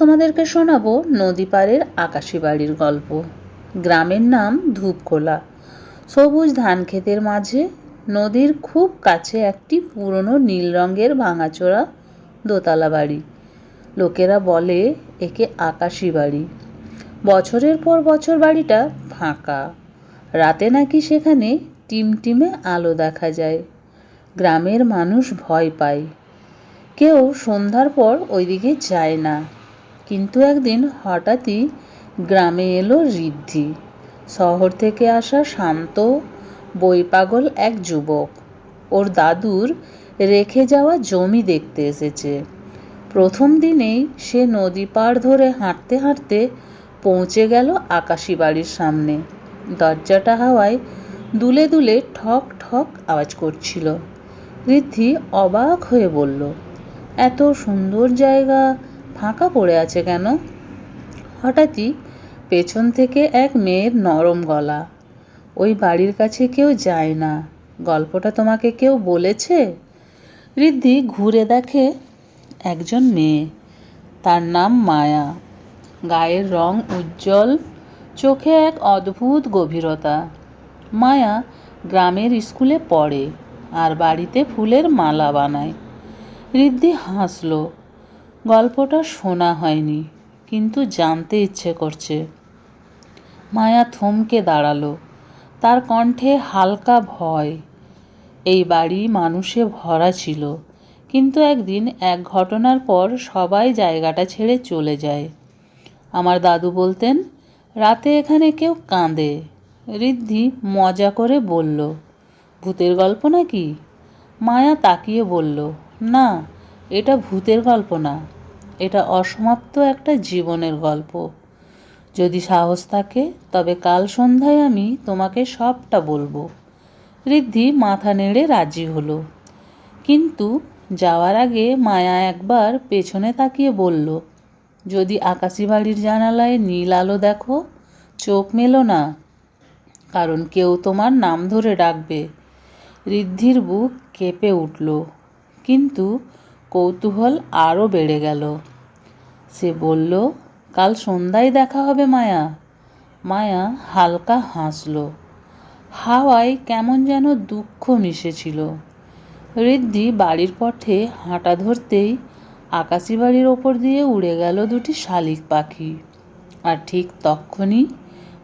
তোমাদেরকে শোনাবো নদী পাড়ের আকাশি বাড়ির গল্প। গ্রামের নাম ধূপখোলা সবুজ ধান ক্ষেতের মাঝে নদীর খুব কাছে একটি পুরনো নীল রঙের ভাঙাচোরা দোতলা বাড়ি। লোকেরা বলে একে আকাশি বাড়ি বছরের পর বছর বাড়িটা ফাঁকা। রাতে নাকি সেখানে টিমটিমে আলো দেখা যায়। গ্রামের মানুষ ভয় পায়। কেউ সন্ধ্যার পর ওইদিকে যায় না। কিন্তু একদিন হঠাৎই গ্রামে এলো ঋদ্ধি। শহর থেকে আসা শান্ত বই পাগল এক যুবক। ওর দাদুর রেখে যাওয়া জমি দেখতে এসেছে। প্রথম দিনেই সে নদী পার ধরে হাঁটতে হাঁটতে পৌঁছে গেল আকাশি বাড়ির সামনে। দরজাটা হাওয়ায় দুলে দুলে ঠক ঠক আওয়াজ করছিল। ঋদ্ধি অবাক হয়ে বলল, এত সুন্দর জায়গা ফাঁকা পড়ে আছে কেন? হঠাৎই পেছন থেকে এক মেয়ের নরম গলা। ওই বাড়ির কাছে কেউ যায় না। গল্পটা তোমাকে কেউ বলেছে? ঋদ্ধি ঘুরে দেখে একজন মেয়ে। তার নাম মায়া। গায়ের রং উজ্জ্বল, চোখে এক অদ্ভুত গভীরতা। মায়া গ্রামের স্কুলে পড়ে আর বাড়িতে ফুলের মালা বানায়। ঋদ্ধি হাসল। গল্পটা শোনা হয়নি, কিন্তু জানতে ইচ্ছে করছে। মায়া থমকে দাঁড়াল, তার কণ্ঠে হালকা ভয়। এই বাড়ি মানুষে ভরা ছিল, কিন্তু একদিন এক ঘটনার পর সবাই জায়গাটা ছেড়ে চলে যায়। আমার দাদু বলতেন, রাতে এখানে কেউ কাঁদে। ঋদ্ধি মজা করে বলল, ভূতের গল্প নাকি? মায়া তাকিয়ে বলল, না। এটা ভূতের গল্প না। এটা অসমাপ্ত একটা জীবনের গল্প। যদি সাহস থাকে, তবে কাল সন্ধ্যায় আমি তোমাকে সবটা বলব। ঋদ্ধি মাথা নেড়ে রাজি হলো। কিন্তু যাওয়ার আগে মায়া একবার পেছনে তাকিয়ে বলল, যদি আকাশি বাড়ির জানালায় নীল আলো দেখো, চোখ মেলো না, কারণ কেউ তোমার নাম ধরে ডাকবে। ঋদ্ধির বুক কেঁপে উঠল। কিন্তু কৌতূহল আরও বেড়ে গেল। সে বলল, কাল সন্ধ্যায় দেখা হবে মায়া। মায়া হালকা হাসল। হাওয়ায় কেমন যেন দুঃখ মিশেছিল। ঋদ্ধি বাড়ির পথে হাঁটা ধরতেই আকাশি বাড়ির ওপর দিয়ে উড়ে গেল দুটি শালিক পাখি। আর ঠিক তক্ষণই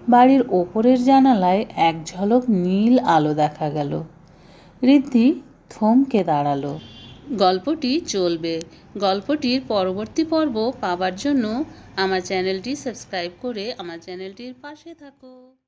বাড়ির ওপরের জানালায় এক ঝলক নীল আলো দেখা গেল। ঋদ্ধি থমকে দাঁড়াল। গল্পটি চলবে। গল্পটির পরবর্তী পর্ব পাবার জন্য আমার চ্যানেলটি সাবস্ক্রাইব করে আমার চ্যানেলটির পাশে থাকো।